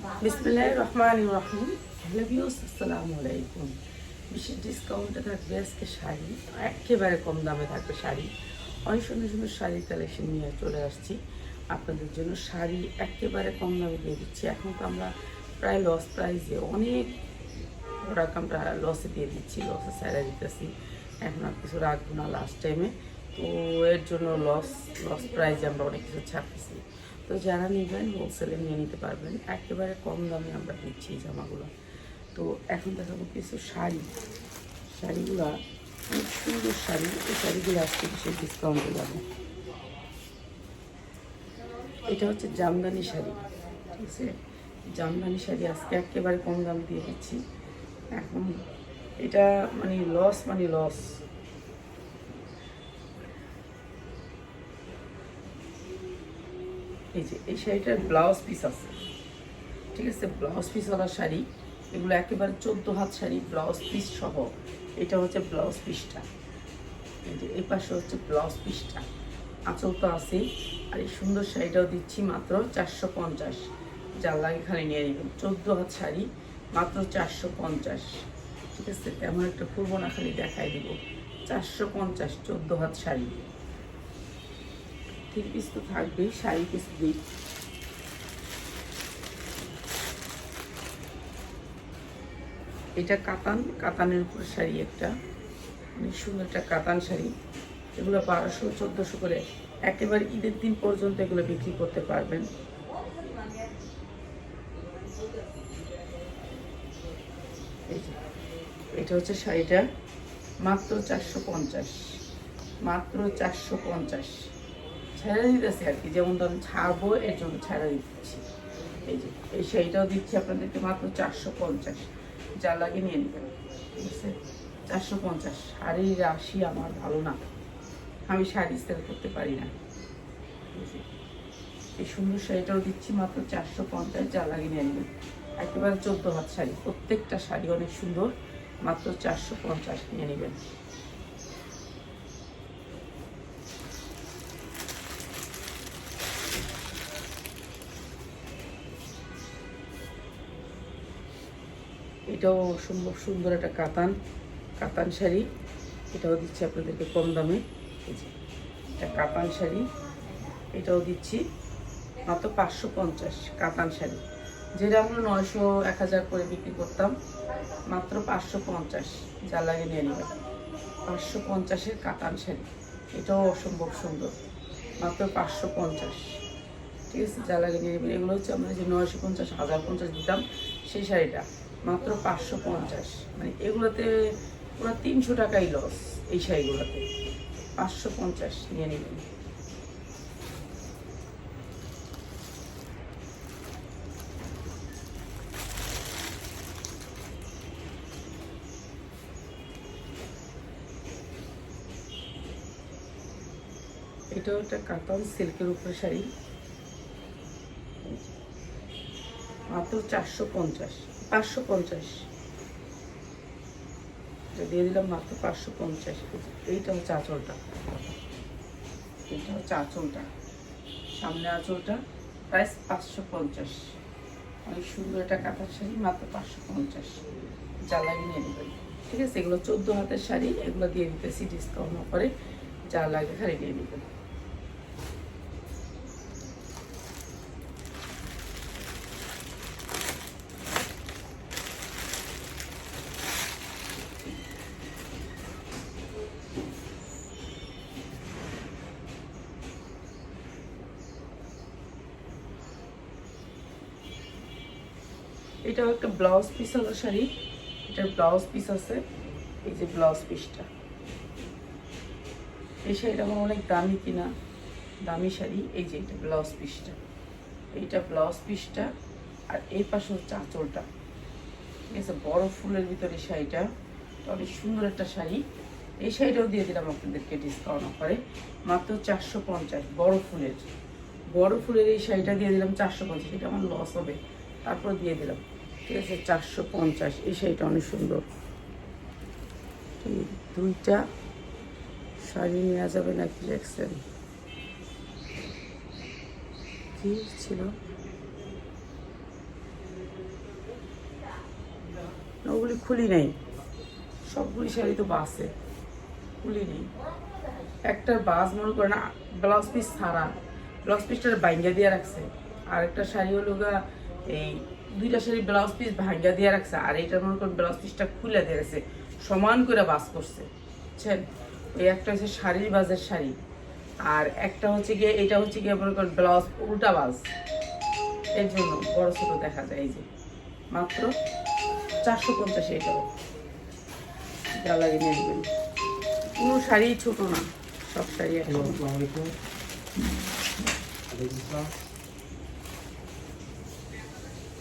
বিসমিল্লাহ রহমান রহিম। Hello views আসসালামু আলাইকুম। বিশেষ ডিসকাউন্টে থাকবে আজকে শাড়ি, একেবারে কম দামে থাকবে শাড়ি। অনেক সুন্দর সুন্দর শাড়ির কালেকশন নিয়ে চলে আসছি। আপনাদের জন্য শাড়ি একেবারে কম দামে দিয়ে দিচ্ছি। এখন তো আমরা প্রায় লস প্রাইসে অনেক প্রোডাক্ট আমরা লসে দিয়ে দিচ্ছি লসে স্যারা দিতেছি। এখন আর কিছু রাখব না লাস্ট টাইমে তো এর জন্য লস লস প্রাইসে আমরা অনেক কিছু ছাড়তেছি। তো যারা নেবেন হোলসেলে নিয়ে নিতে পারবেন। একেবারে কম দামে আমরা দিচ্ছি এই জামাগুলো। তো এখন দেখাবো কিছু শাড়ি। শাড়িগুলো, অনেক সুন্দর শাড়ি। এই শাড়িগুলো আজকে বিশেষ ডিসকাউন্টে যাবে। এটা হচ্ছে জামদানি শাড়ি, ঠিক আছে? জামদানি শাড়ি আজকে একেবারে কম দাম দিয়ে দিচ্ছি। এখন এটা মানে লস মানে লস এই যে, এই শাড়িটার ব্লাউজ পিস আছে। ঠিক আছে? ব্লাউজ পিস পিসওয়ালা শাড়ি, এগুলো একেবারে চোদ্দ হাত শাড়ি ব্লাউজ পিস সহ। এটা হচ্ছে ব্লাউজ পিসটা এই যে, এই পাশে হচ্ছে ব্লাউজ পিসটা আঁচল তো আছেই। আর এই সুন্দর শাড়িটাও দিচ্ছি মাত্র চারশো পঞ্চাশ। যার লাগে খালি নিয়ে নেবেন। চোদ্দ হাত শাড়ি, মাত্র চারশো পঞ্চাশ। ঠিক আছে? তেমন একটা ফুলবো না খালি দেখাই দিব। চারশো পঞ্চাশ, চোদ্দ হাত শাড়ি। থ্রি পিস তো থাকবেই শাড়ি পিস দিই এটা কাতান, কাতানের উপর শাড়ি একটা। অনেক সুন্দর একটা কাতান শাড়ি। এগুলো বারোশো, চোদ্দোশো করে একেবারে ঈদের দিন পর্যন্ত এগুলো বিক্রি করতে পারবেন। এটা হচ্ছে শাড়িটা। মাত্র চারশো পঞ্চাশ। মাত্র চারশো পঞ্চাশ। ছেড়ে দিতেছি আর কি। যেমন ধরুন ছাড়বো, এর জন্য ছেড়ে দিচ্ছি। এই যে, এই শাড়িটাও দিচ্ছি আপনাদেরকে মাত্র চারশো পঞ্চাশ। যা লাগে নিয়ে নেবেন, ঠিক আছে? চারশো পঞ্চাশ। শাড়ির রাশি আমার ভালো না। আমি শাড়ি সেল করতে পারি না। এই সুন্দর শাড়িটাও দিচ্ছি মাত্র চারশো পঞ্চাশ। যা লাগে নিয়ে নেবেন। একেবারে চোদ্দ হাত শাড়ি, প্রত্যেকটা শাড়ি অনেক সুন্দর। মাত্র চারশো পঞ্চাশ নিয়ে নেবেন। এটাও সম্ভব সুন্দর একটা কাতান কাতান শাড়ি। এটাও দিচ্ছি আপনাদেরকে কম দামে। এই যে, এটা কাতান শাড়ি। এটাও দিচ্ছি মাত্র পাঁচশো পঞ্চাশ কাতান শাড়ি। যেটা আমরা নয়শো এক হাজার করে বিক্রি করতাম, মাত্র পাঁচশো পঞ্চাশ যা লাগে নিয়ে নেবেন। পাঁচশো পঞ্চাশের কাতান শাড়ি। এটাও অসম্ভব সুন্দর, মাত্র পাঁচশো পঞ্চাশ। ঠিক আছে যা লাগে নিয়ে নেবেন। এগুলো হচ্ছে আমরা যে নয়শো পঞ্চাশ, হাজার পঞ্চাশ দিতাম, সেই শাড়িটা। মাত্র পাঁচশো পঞ্চাশ। মানে এগুলোতে পুরো তিনশো টাকাই লস এই শাড়িগুলোতে। পাঁচশো পঞ্চাশ নিয়ে নেবেন। এটাও একটা কাতান সিল্কের উপরে শাড়ি। মাত্র চারশো পঞ্চাশ, পাঁচশো পঞ্চাশ। দিয়ে দিলাম মাত্র পাঁচশো পঞ্চাশ। এইটা হচ্ছে আঁচলটা। এইটা হচ্ছে আঁচলটা। সামনে আঁচলটা প্রাইস পাঁচশো পঞ্চাশ। অনেক সুন্দর একটা কাঁথার শাড়ি, মাত্র পাঁচশো পঞ্চাশ। লাগে নিয়ে নেবেন। ঠিক আছে, এগুলো চোদ্দ হাতের শাড়ি, এগুলো দিয়ে দিতেছি ডিসকাউন্ট করে যা লাগে খালি নিয়ে নেবেন এটাও একটা ব্লাউজ পিস হলো শাড়ি, এটার ব্লাউজ পিস আছে, এই যে ব্লাউজ পিসটা এই শাড়িটা আমার অনেক দামি কিনা, দামি শাড়ি, এই যে এটা ব্লাউজ পিসটা এইটা ব্লাউজ পিসটা আর এই পাশে হচ্ছে আঁচলটা। ঠিক আছে, বড় ফুলের ভিতরে শাড়িটা অনেক সুন্দর একটা শাড়ি। এই শাড়িটাও দিয়ে দিলাম আপনাদেরকে ডিসকাউন্ট অফারে মাত্র চারশো পঞ্চাশ, বড় ফুলের। বড় ফুলের এই শাড়িটা দিয়ে দিলাম চারশো পঞ্চাশ, এটা আমার লস হবে। তারপর দিয়ে দিলাম। ঠিক আছে চারশো পঞ্চাশ, এই শাড়িটা অনেক সুন্দর। দুইটা শাড়ি নেওয়া যাবে নাকি দেখছেন? কি ছিল? সবগুলি খুলি নেই। সবগুলি শাড়ি তো বাসে, খুলি নেই। একটার বাস মনে করে না ব্লাউজ পিস ছাড়া, ব্লাউজ পিসটার বাইঙ্গা দিয়ে রাখছে। আর একটা শাড়ি হলো গা এই দুইটা শাড়ি ব্লাউজ পিস ভাঙ্গা দিয়ে রাখছে আর এইটার মনে করেন ব্লাউজ পিসটা খুলে দিয়ে রাখছে সমান করে বাস করছে। বুঝছেন? ওই একটা হচ্ছে শাড়ির বাজের শাড়ি আর একটা হচ্ছে গিয়ে এটা হচ্ছে গিয়ে মনে করেন ব্লাউজ উল্টা বাজ এর জন্য বড় ছোটো দেখা যায় এই যে মাত্র চারশো পঞ্চাশ এটাও যা লাগে নিয়ে নেবেন। কোনো শাড়ি ছোট না সব শাড়ি একদম আসসালামু আলাইকুম ওয়ালাইকুম আসসালাম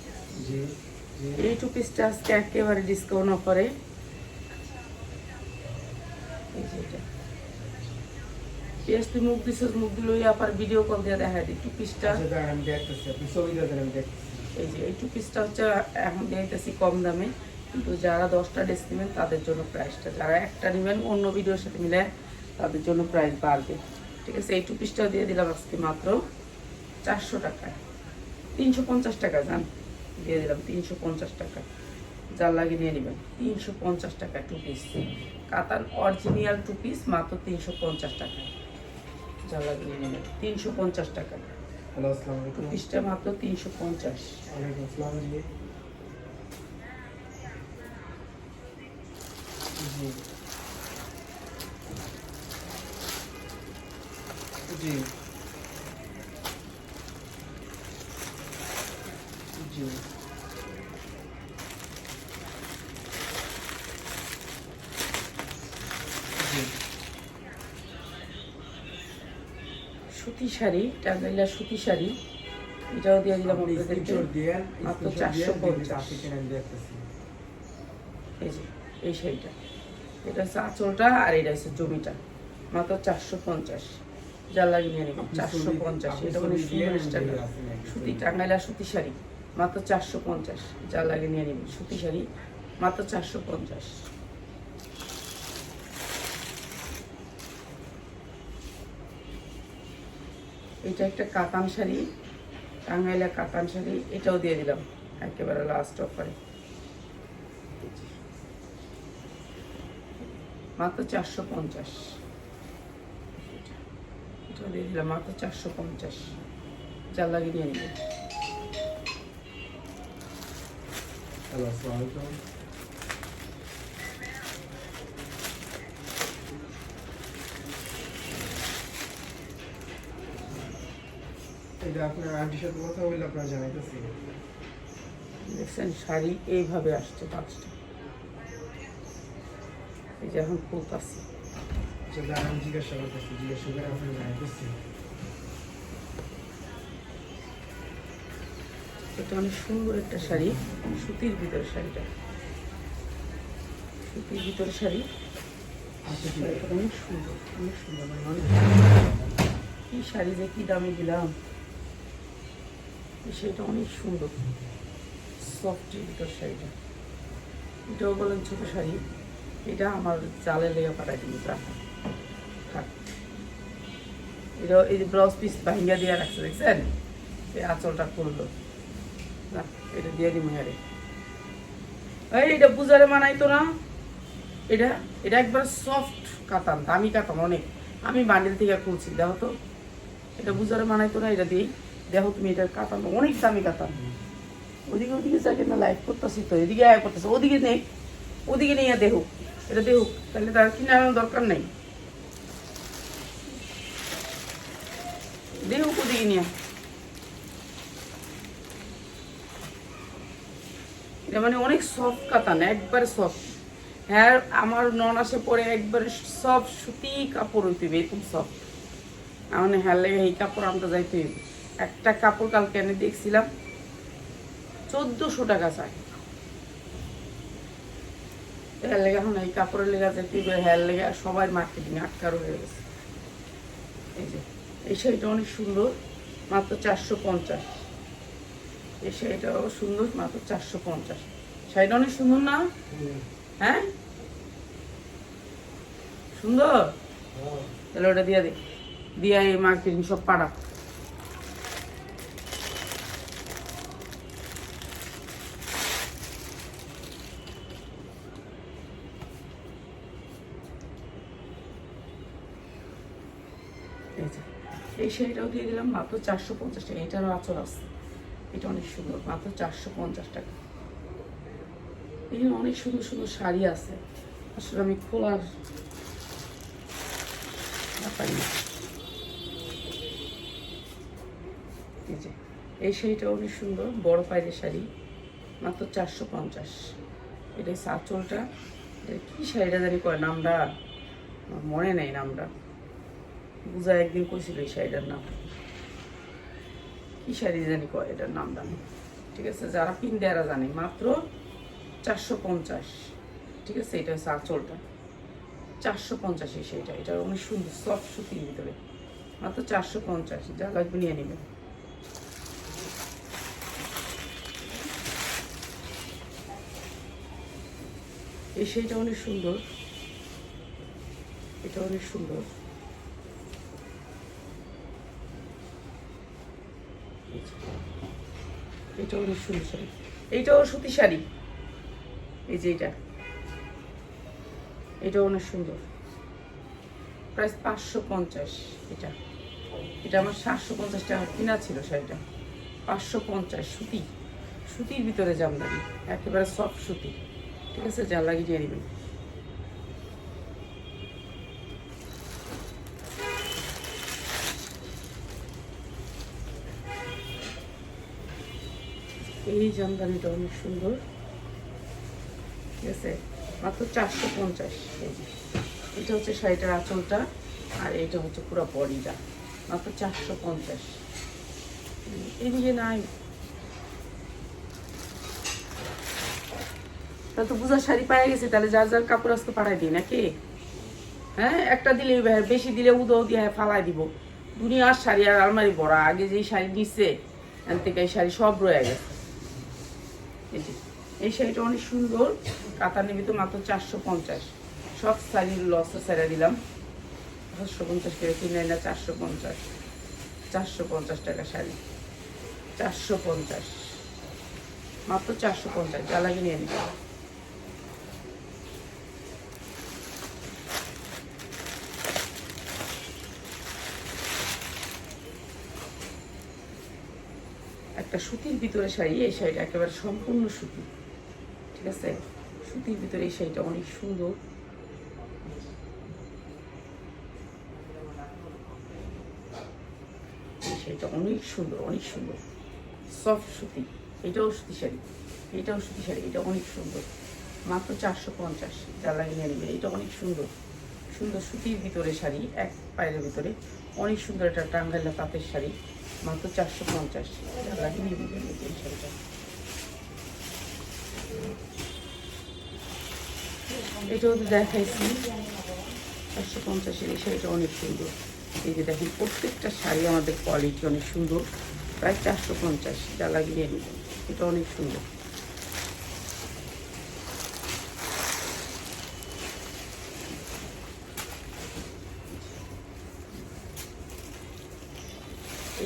জি জি এই টু পিসটা আজকে একেবারে ডিসকাউন্ট অফারে পেঁয়াজ তুই মুখ দিছিস মুখ দিল আবার ভিডিও কল দিয়ে দেখা দিই। টু। পিসটা দাঁড়ান আমি দেখতেছি। আপনি ছবি দিয়ে দেন আমি দেখতেছি। এই যে এই টু পিসটা হচ্ছে এখন দিতেছি কম দামে। কিন্তু যারা দশটা ড্রেস নেবেন তাদের জন্য প্রাইসটা যারা একটা নেবেন অন্য ভিডিওর সাথে মিলে তাদের জন্য প্রাইস বাড়বে। ঠিক আছে এই টু পিসটাও দিয়ে দিলাম আজকে মাত্র চারশো টাকায়। তিনশো পঞ্চাশ টাকা যান দিয়ে দিলাম তিনশো পঞ্চাশ টাকা। যার লাগে নিয়ে নেবেন তিনশো পঞ্চাশ টাকা টু পিস কাতান অরিজিনাল টু পিস মাত্র তিনশো পঞ্চাশ টাকা। যার লাগে নিয়ে নেবেন তিনশো পঞ্চাশ টাকা। হ্যালো আসসালামু আলাইকুম। পিসটা মাত্র তিনশো পঞ্চাশ। ওয়ালাইকুম আসসালাম জি। জি জি জি জি সুতি শাড়ি টাঙ্গাইলা সুতি শাড়ি এটাও দিয়ে দিলাম আপনাদেরকে। মাত্র চারশো পঞ্চাশ। এই যে এই শাড়িটা। এটা হচ্ছে আঁচলটা আর এটা হচ্ছে জমিটা। মাত্র চারশো পঞ্চাশ। যার লাগে নিয়ে নেবেন চারশো পঞ্চাশ। এটা মানে সুন্দর। সুতি টাঙ্গাইলা সুতি শাড়ি। মাত্র চারশো পঞ্চাশ যার লাগে নিয়ে নেবেন সুতি শাড়ি, মাত্র চারশো পঞ্চাশ। এটা একটা কাতান শাড়ি, টাঙ্গাইলা কাতান শাড়ি, এটাও দিয়ে দিলাম, একেবারে লাস্ট অফারে মাত্র চারশো পঞ্চাশ। এটাও দিয়ে দিলাম, মাত্র চারশো পঞ্চাশ যার লাগিয়ে নিয়ে নিবে। হ্যালো আসসালামু এটা আপনার আন্টির সাথে কথা বললে আপনার জানাইতেছি দেখছেন শাড়ি এইভাবে আসছে পাঁচটা এই যে এখন দাঁড়ান আমি জিজ্ঞাসা করতেছি জিজ্ঞাসা করে আপনার জানাইতেছি এটা অনেক সুন্দর একটা শাড়ি, সুতির ভিতরে শাড়িটা। সুতির ভিতরে শাড়ি। শাড়িটা অনেক সুন্দর অনেক সুন্দর মানে অনেক শাড়ি যে কি দামে দিলাম? শাড়িটা অনেক সুন্দর। সফটের ভিতর শাড়িটা। এটাও বলেন ছোট শাড়ি। এটা আমার জালে লেগে পাঠাই দিন থাক। এটা এই যে ব্লাউজ পিস ভাঙ্গা দিয়ে রাখছে, দেখছেন? এই আঁচলটা না এটা দিয়ে দিই মেহারে এই, এটা পূজারে মানাইতো না। এটা এটা একবার সফট কাতান, দামি কাতান অনেক। আমি বান্ডিল থেকে খুলছি, দেখো তো। এটা বুঝারে মানাইতো না, এটা দিই দেখো তুমি এটা কাতান, অনেক দামি কাতান। ওদিকে ওদিকে যাকে না লাইভ করতেছি তো, এদিকে আয় করতেছে, ওদিকে নেই। ওদিকে নিয়ে দেখুক এটা দেখুক তাহলে তার কিনে আনার দরকার নেই। দেখুক ওদিকে নিয়ে এটা মানে অনেক সফট কাতান, একবারে সফট হ্যাঁ আমার নন আসে পরে একবারে সব সুতি কাপড় হইতে হবে, এরকম সফট আমার হ্যাঁ লেগে এই কাপড় আনতে যাইতে একটা কাপড় কালকে এনে দেখছিলাম, চোদ্দশো টাকা চাই। হ্যাঁ লেগে এখন এই কাপড়ের লেগে যাইতে হইবে হ্যাঁ লেগে সবাই মার্কেটিং আটকার হয়ে গেছে। এই যে, এই শাড়িটা অনেক সুন্দর, মাত্র চারশো পঞ্চাশ। এই শাড়িটাও সুন্দর মাত্র চারশো পঞ্চাশ। শাড়িটা অনেক সুন্দর না? হ্যাঁ? সুন্দর? তাহলে ওটা দিয়ে দে। দিয়ে এই মার্কেটিং সব পাড়া। এই শাড়িটাও দিয়ে দিলাম মাত্র চারশো পঞ্চাশ টাকা। এটারও আচর আছে। এটা অনেক সুন্দর, মাত্র চারশো পঞ্চাশ টাকা। এখানে অনেক সুন্দর সুন্দর শাড়ি আছে। আসলে আমি খোলার এই শাড়িটা অনেক সুন্দর, বড় পায়ের শাড়ি, মাত্র চারশো পঞ্চাশ। এটা আঁচলটা এটা কি শাড়িটা জানি কয়, নামটা মনে নেই নামটা। বুঝা একদিন কইছিল এই শাড়িটার নাম। কি শাড়ি জানি কয় এটার নামটা ঠিক আছে, যারা পিন দেয়ারা জানে, মাত্র চারশো পঞ্চাশ। ঠিক আছে, এটা হচ্ছে আঁচলটা। চারশো পঞ্চাশ এই শাড়িটা এটা অনেক সুন্দর সফট সুতির ভিতরে। মাত্র চারশো পঞ্চাশ, যা লাগবে নিয়ে নেবেন এই শাড়িটা অনেক সুন্দর। এটা অনেক সুন্দর। এটা অনেক সুন্দর শাড়ি। এইটাও সুতি শাড়ি। এই যে এটা এটা অনেক সুন্দর। প্রাইস পাঁচশো পঞ্চাশ এটা। এটা আমার সাতশো পঞ্চাশ টাকা কিনা ছিল শাড়িটা। পাঁচশো পঞ্চাশ সুতি। সুতির ভিতরে জামদানি। একেবারে সফট সুতি। ঠিক আছে? যা লাগিয়ে নিয়ে নেবেন। এই জামদানিটা অনেক সুন্দর। ঠিক আছে? মাত্র চারশো পঞ্চাশ এটা হচ্ছে শাড়িটার আঁচলটা, আর এটা হচ্ছে পুরো বডিটা। মাত্র চারশো পঞ্চাশ। এদিকে নাই। তা তো বুঝার শাড়ি পাই গেছে, তাহলে যার যার কাপড় আজকে পাঠাই দিই নাকি? হ্যাঁ একটা দিলে বেশি দিলে উদৌ দিয়ে ফালাই দিব। দুনিয়ার শাড়ি আর আলমারি ভরা, আগে যেই শাড়ি নিচ্ছে এখান থেকে এই শাড়ি সব রয়ে গেছে। এই এই শাড়িটা অনেক সুন্দর। কাতার নিবি তো মাত্র চারশো পঞ্চাশ। সব শাড়ির লসে সেরা দিলাম। চারশো পঞ্চাশ করে কিনে না চারশো পঞ্চাশ। চারশো পঞ্চাশ টাকা শাড়ি। চারশো পঞ্চাশ। মাত্র চারশো পঞ্চাশ, যা লাগে নিয়ে নিতে। একটা সুতির ভিতরে শাড়ি, এই শাড়িটা একেবারে সম্পূর্ণ সুতি। ঠিক আছে? সুতির ভিতরে এই শাড়িটা অনেক সুন্দর। শাড়িটা অনেক সুন্দর অনেক সুন্দর। সফট সুতি। এটাও সুতি শাড়ি। এটাও সুতি শাড়ি। এটা অনেক সুন্দর। মাত্র চারশো পঞ্চাশ। যা লাগিয়ে নেবে। এটা অনেক সুন্দর। সুন্দর সুতির ভিতরে শাড়ি, এক পায়ের ভিতরে। অনেক সুন্দর একটা টাঙ্গাইলা তাঁতের শাড়ি। মাত্র চারশো পঞ্চাশ। শাড়িটা এটাও তো দেখাইছি। চারশো পঞ্চাশের এই শাড়িটা অনেক সুন্দর। এই যে দেখেন, প্রত্যেকটা শাড়ি আমাদের কোয়ালিটি অনেক সুন্দর। প্রায় চারশো পঞ্চাশ, যা লাগিয়ে নেবেন এটা অনেক সুন্দর।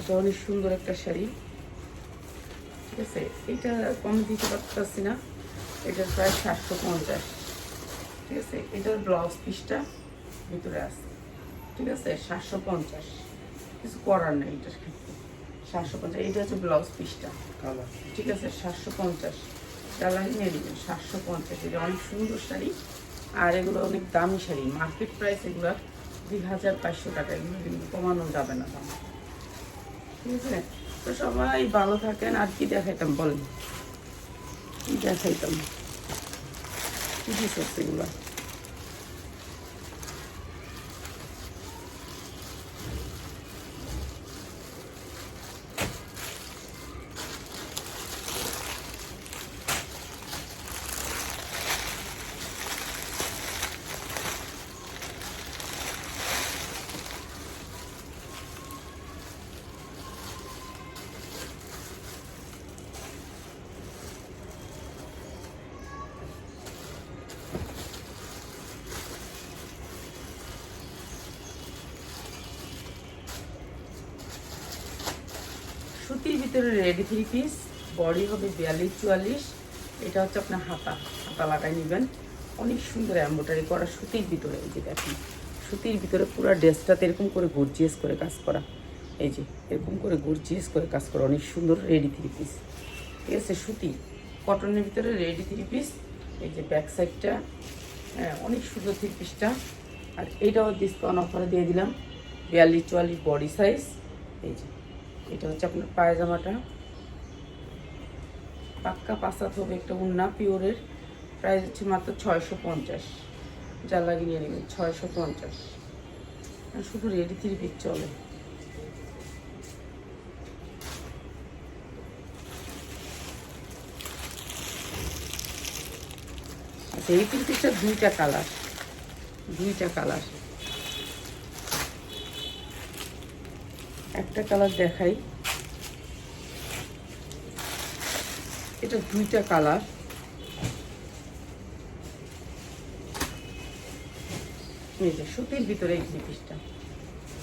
এটা অনেক সুন্দর একটা শাড়ি। ঠিক আছে? এটা কম দিতে পারতেছি না। এটা প্রায় সাতশো পঞ্চাশ। ঠিক আছে? এটার ব্লাউজ পিসটা ভিতরে আছে। ঠিক আছে? সাতশো পঞ্চাশ। কিছু করার নেই এটার ক্ষেত্রে। সাতশো পঞ্চাশ। এটা হচ্ছে ব্লাউজ পিসটা। কালার। ঠিক আছে? সাতশো পঞ্চাশ। কালার নিয়ে নেবেন। সাতশো পঞ্চাশ। এটা অনেক সুন্দর শাড়ি। আর এগুলো অনেক দামি শাড়ি। মার্কেট প্রাইস এগুলো দুই হাজার পাঁচশো টাকা। এগুলো কিন্তু কমানো যাবে না দাম। ঠিক আছে তো সবাই ভালো থাকেন আর কি দেখাইতাম বলেন? দেখাইতাম? কি দিস সুতির ভিতরে রেডি থ্রি পিস বডি হবে বিয়াল্লিশ চুয়াল্লিশ। এটা হচ্ছে আপনার হাতা হাতা লাগাই নেবেন। অনেক সুন্দর এম্ব্রয়ডারি করা সুতির ভিতরে, এই যে দেখেন। সুতির ভিতরে পুরো ড্রেসটাতে এরকম করে গর্জিয়াস করে কাজ করা। এই যে, এরকম করে গর্জিয়াস করে কাজ করা, অনেক সুন্দর রেডি থ্রি পিস ঠিক আছে, সুতি। কটনের ভিতরে রেডি থ্রি পিস এই যে ব্যাক সাইডটা হ্যাঁ অনেক সুন্দর থ্রি পিসটা আর এইটাও ডিসকাউন্ট অফারে দিয়ে দিলাম, বিয়াল্লিশ চুয়াল্লিশ বডি সাইজ এই যে এটা হচ্ছে আপনার পায়জামাটা। পাক্কা পাসাত হবে একটা উন্না, পিওরের। প্রাইস হচ্ছে মাত্র ছয়শো পঞ্চাশ। যা লাগিয়ে নিয়ে নেবেন, ছয়শো পঞ্চাশ। শুধু রেডি থ্রি পিস চলে। আচ্ছা এই থ্রি পিসটা দুইটা কালার। দুইটা কালার। একটা কালার দেখাই। এটা দুইটা কালার। যে সুতির ভিতরে এই পিসটা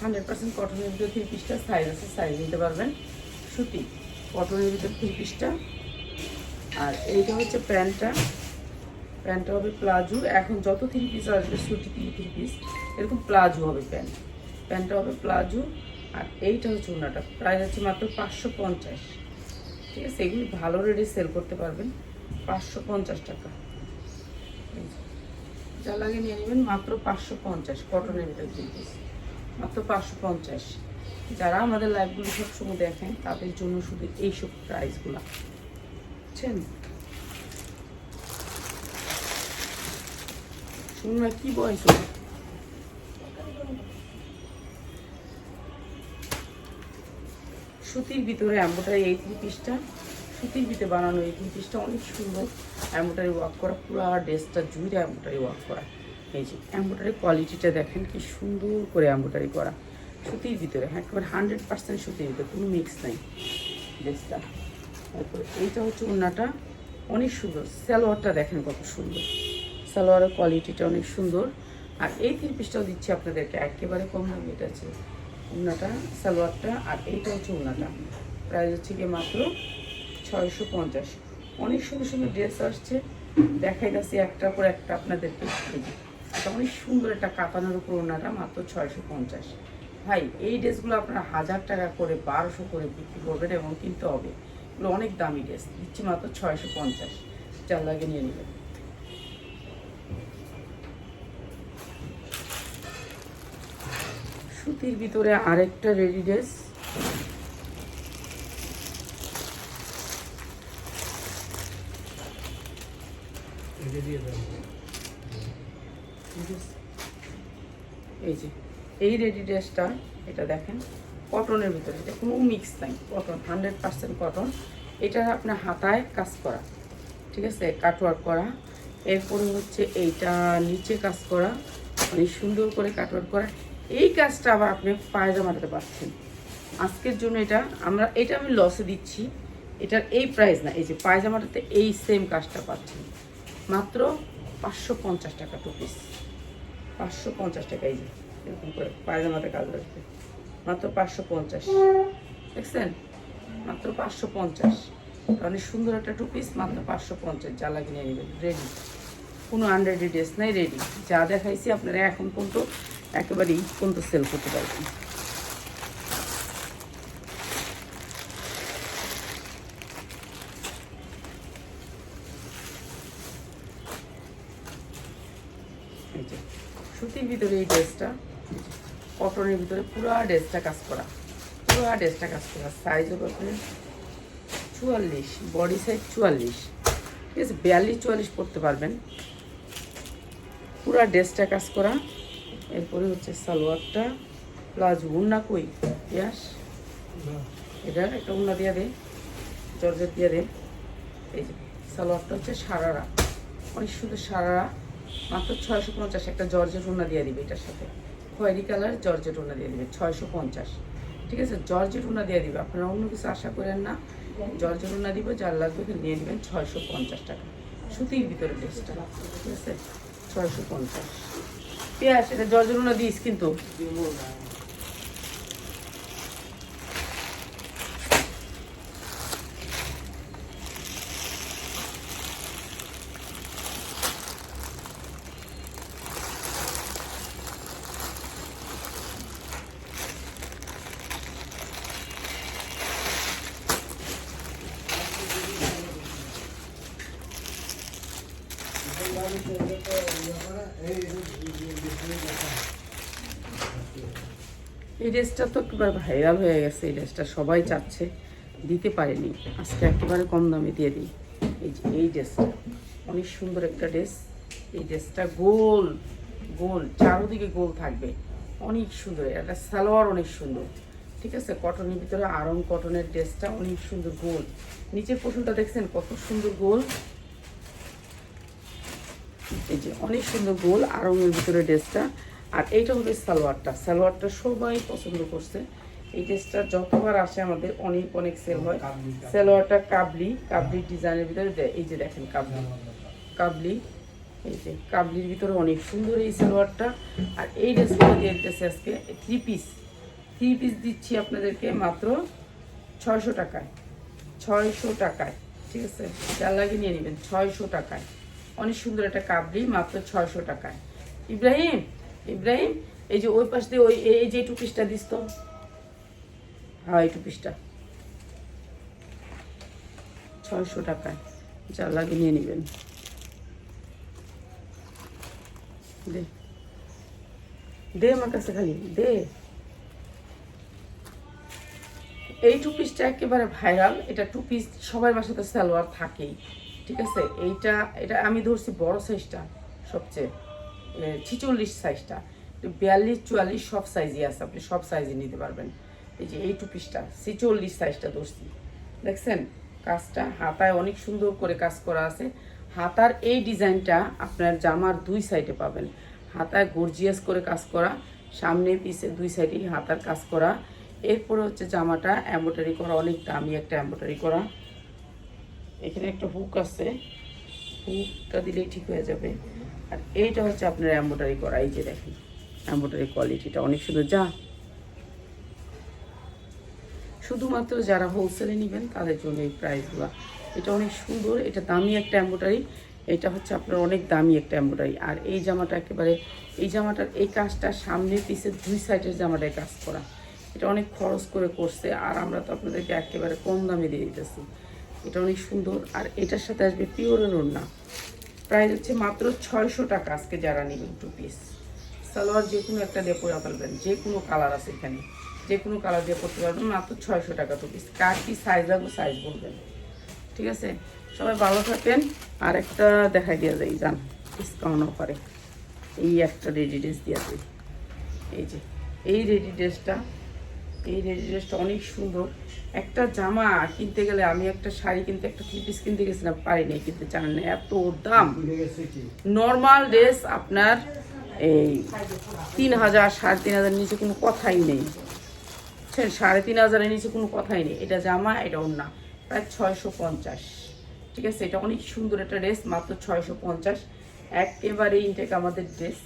হান্ড্রেড পার্সেন্ট কটনের ভিতরে থ্রি পিসটা সাইজ আছে সাইজ নিতে পারবেন। সুতি কটনের ভিতরে থ্রি পিসটা আর এইটা হচ্ছে প্যান্টটা। প্যান্টটা হবে প্লাজো। এখন যত থ্রি পিস আসবে, সুতি থ্রি পিস এরকম প্লাজো হবে প্যান্ট। প্যান্টটা হবে প্লাজো। আর এইটা হচ্ছে ওনাটা প্রাইস হচ্ছে মাত্র পাঁচশো পঞ্চাশ। ঠিক আছে, এগুলি ভালো রেটে সেল করতে পারবেন। পাঁচশো পঞ্চাশ টাকা। যা লাগে নিয়ে নেবেন, মাত্র পাঁচশো পঞ্চাশ কটনের ভিতরে মাত্র পাঁচশো পঞ্চাশ। যারা আমাদের লাইভগুলো সবসময় দেখেন, তাদের জন্য শুধু এইসব প্রাইসগুলো বুঝছেন? শুনুন কি বয়স সুতির ভিতরে অ্যাম্বোটারি এই থ্রি পিসটা সুতির ভিতরে বানানো এই থ্রি পিসটা অনেক সুন্দর। অ্যাম্বোটারি ওয়ার্ক করা, পুরো ড্রেসটা জুড়ে অ্যাম্বোটারি ওয়ার্ক করা। এই যে, অ্যাম্বোটারি কোয়ালিটিটা দেখেন কি সুন্দর করে অ্যাম্বোটারি করা। সুতির ভিতরে হ্যাঁ একেবারে হান্ড্রেড পার্সেন্ট সুতির ভিতরে, কোনো মিক্স নাই ড্রেসটা। তারপরে এইটা হচ্ছে ওনাটা অনেক সুন্দর। সালোয়ারটা দেখেন কত সুন্দর। সালোয়ারের কোয়ালিটিটা অনেক সুন্দর। আর এই থ্রি পিসটাও দিচ্ছি আপনাদেরকে, একেবারে কম দামে, এটা আছে উন্নাটা সালোয়ারটা, আর এইটা হচ্ছে উন্নাটা প্রাইস হচ্ছে গিয়ে মাত্র ছয়শো পঞ্চাশ। অনেক সুন্দর সুন্দর ড্রেস আসছে। দেখাই যাচ্ছে একটা পর একটা আপনাদেরকে এটা অনেক সুন্দর একটা কাতানোর উপর ওনাটা মাত্র ছয়শো পঞ্চাশ। ভাই, এই ড্রেসগুলো আপনারা হাজার টাকা করে, বারোশো করে বিক্রি করবেন এবং কিনতে হবে। এগুলো অনেক দামি ড্রেস। দিচ্ছি মাত্র ছয়শো পঞ্চাশ। চার লাগে নিয়ে নেবেন। সুতির ভিতরে আরেকটা রেডি ড্রেস। এই যে, এই রেডি ড্রেসটা, এটা দেখেন, কটনের ভিতরে, এটা কোনো মিক্স নাই, কটন হান্ড্রেড পার্সেন্ট কটন। এটা আপনার হাতায় কাজ করা, ঠিক আছে কাটওয়ার্ক করা। এরপরে হচ্ছে এইটা নিচে কাজ করা অনেক সুন্দর করে কাটওয়ার্ক করা। এই কাজটা আবার আপনি পায়জামাটাতে পাচ্ছেন আজকের জন্য এটা আমরা, এটা আমি লসে দিচ্ছি। এটার এই প্রাইস না, এই যে পায়জামাটাতে এই সেম কাজটা পাচ্ছেন। মাত্র পাঁচশো পঞ্চাশ টাকা টু পিস পাঁচশো পঞ্চাশ টাকা এই যে, এরকম করে পায়জামাতে কাজ রাখবে মাত্র পাঁচশো পঞ্চাশ। দেখছেন? মাত্র পাঁচশো পঞ্চাশ। অনেক সুন্দর একটা টু পিস মাত্র পাঁচশো পঞ্চাশ। জ্বালা কিনে নেবেন। রেডি কোনো আনরেডি ড্রেস নাই রেডি যা দেখাইছি আপনারা এখন পর্যন্ত একেবারে ঈদ পর্যন্ত সেল করতে পারবেন সুতির ভিতরে এই ড্রেসটা কটনের ভিতরে পুরো ড্রেসটা কাজ করা, পুরো ড্রেসটা কাজ করা সাইজ হবে আপনার চুয়াল্লিশ বডি সাইজ চুয়াল্লিশ, ঠিক আছে? বিয়াল্লিশ, চুয়াল্লিশ পড়তে পারবেন। পুরো ড্রেসটা কাজ করা। এরপরে হচ্ছে সালোয়ারটা প্লাস উন্না কই? ইয়াস। এটা একটা উন্না দিয়ে দে, জর্জেট দিয়ে দে। এই যে, সালোয়ারটা হচ্ছে সারারা। অনেক সুন্দর সারারা। মাত্র ছয়শো পঞ্চাশ, একটা জর্জেট উন্না দিয়ে দিবে এটার সাথে। খয়েরি কালার জর্জেট উন্না দিয়ে দিবে, ছয়শো পঞ্চাশ। ঠিক আছে? জর্জেট উন্না দিয়ে দিবে। আপনারা অন্য কিছু আশা করেন না। জর্জেট উন্না দিব, যার লাগবে নিয়ে নেবেন ছয়শো পঞ্চাশ টাকা। সুতির ভিতরে ড্রেসটা। ঠিক আছে? ছয়শো পঞ্চাশ। পেঁয়াজ এটা জর্জরুনা দিস কিন্তু এই ড্রেসটা তো একেবারে ভাইরাল হয়ে গেছে, এই ড্রেসটা সবাই চাচ্ছে। দিতে পারেনি। আজকে একেবারে কম দামে দিয়ে দিই। এই যে, এই ড্রেসটা। অনেক সুন্দর একটা ড্রেস। এই ড্রেসটা গোল গোল, চারোদিকে গোল থাকবে। অনেক সুন্দর। একটা সালোয়ার অনেক সুন্দর। ঠিক আছে? কটনের ভিতরে আরং কটনের ড্রেসটা অনেক সুন্দর, গোল। নিচের পশুটা দেখছেন কত সুন্দর গোল। এই যে, অনেক সুন্দর গোল আরঙের ভিতরে ড্রেসটা। আর এইটা হবে সালোয়ারটা। সালোয়ারটা সবাই পছন্দ করছে। এই ড্রেসটা যতবার আসে আমাদের অনেক অনেক সেল হয়। সালোয়ারটা কাবলি কাবলি ডিজাইনের ভিতরে এই যে দেখেন কাবলি। কাবলি, এই যে কাবলির ভিতরে অনেক সুন্দর এই সালোয়ারটা। আর এই ড্রেসগুলো দিয়ে দিতেছে আজকে থ্রি পিস থ্রি পিস দিচ্ছি আপনাদেরকে মাত্র ছয়শো টাকায়। ছয়শো টাকায়, ঠিক আছে? যার লাগে নিয়ে নেবেন। ছয়শো টাকায়। অনেক সুন্দর একটা কাবলি, মাত্র ছয়শো টাকায়। ইব্রাহিম ইব্রাহিম, এই যে ওই পাশ দিয়ে ওই, এই যে টুপিসটা দিস তো। হ্যাঁ এই টুপিসটা। ছয়শো টাকায়। যা লাগে নিয়ে নেবেন। দে। দে আমার কাছে খালি, দে। এই টু পিসটা একেবারে ভাইরাল। এটা টু পিস সবার বাসাতে সালোয়ার থাকেই। ঠিক আছে? এইটা, এটা আমি ধরছি বড় সাইজটা সবচেয়ে। ছিচল্লিশ সাইজটা বিয়াল্লিশ, চুয়াল্লিশ সব সাইজই আছে আপনি, সব সাইজে নিতে পারবেন। এই যে এই টু পিসটা ছিচল্লিশ সাইজটা ধরছি। দেখছেন? কাজটা হাতায় অনেক সুন্দর করে কাজ করা আছে। হাতার এই ডিজাইনটা আপনার জামার দুই সাইডে পাবেন। হাতায় গর্জিয়াস করে কাজ করা, সামনে পিছে দুই সাইডেই হাতার কাজ করা। এরপরে হচ্ছে জামাটা এম্ব্রয়ডারি করা, অনেক দামি একটা এম্ব্রয়ডারি করা। এখানে একটা হুক আছে। হুকটা দিলেই ঠিক হয়ে যাবে। আর এইটা হচ্ছে আপনার এম্ব্রয়ডারি করা, এই যে দেখেন এম্ব্রয়ডারি কোয়ালিটিটা অনেক সুন্দর। যা শুধুমাত্র যারা হোলসেলে নেবেন, তাদের জন্য এই প্রাইসগুলো এটা অনেক সুন্দর, এটা দামি একটা এম্ব্রয়ডারি এটা হচ্ছে আপনার অনেক দামি একটা এম্ব্রয়ডারি আর এই জামাটা একেবারে, এই জামাটার, এই কাজটা সামনে পিছে দুই সাইডের জামাটায় কাজ করা। এটা অনেক খরচ করে করছে, আর আমরা তো আপনাদেরকে একেবারে কম দামে দিয়ে দিতেছি। এটা অনেক সুন্দর, আর এটার সাথে আসবে পিওরের ওড়না। প্রাইস হচ্ছে মাত্র ছয়শো টাকা আজকে যারা নেবেন টু পিস সালোয়ার যে কোনো একটা দিয়ে পরে ফেলবেন, যে কোনো কালার আছে এখানে। যে কোনো কালার দিয়ে পড়তে পারবেন, মাত্র ছয়শো টাকা টু পিস কার কি সাইজ লাগবে সাইজ বলবেন। ঠিক আছে? সবাই ভালো থাকেন আর একটা দেখাই দিয়ে যায় যান ডিসকাউন্ট অফারে এই একটা রেডি ড্রেস যায় এই যে, এই রেডি ড্রেসটা এই ড্রেসটা অনেক সুন্দর। একটা জামা কিনতে গেলে আমি একটা শাড়ি কিনতে, একটা থ্রি পিস কিনতে গেছিলাম, পারিনি, কিনতে জানেন না এত দাম। নর্মাল ড্রেস আপনার এই তিন হাজার, সাড়ে তিন হাজার নিচে কোনো কথাই নেই। সাড়ে তিন হাজারের নিচে কোনো কথাই নেই। এটা জামা, এটা ওড়না। প্রায় ছয়শো পঞ্চাশ। ঠিক আছে? এটা অনেক সুন্দর একটা ড্রেস মাত্র ছয়শো পঞ্চাশ। একেবারে ইনটেক আমাদের ড্রেস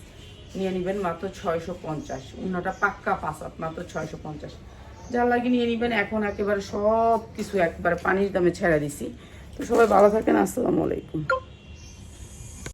নিয়ে নেবেন মাত্র ছয়শো পঞ্চাশ। অন্যটা পাক্কা পাঁচাত মাত্র ছয়শো পঞ্চাশ। যার লাগে নিয়ে নেবেন, এখন একেবারে সব কিছু একবারে পানির দামে ছেড়ে দিছি। তো সবাই ভালো থাকেন, আসসালামু আলাইকুম।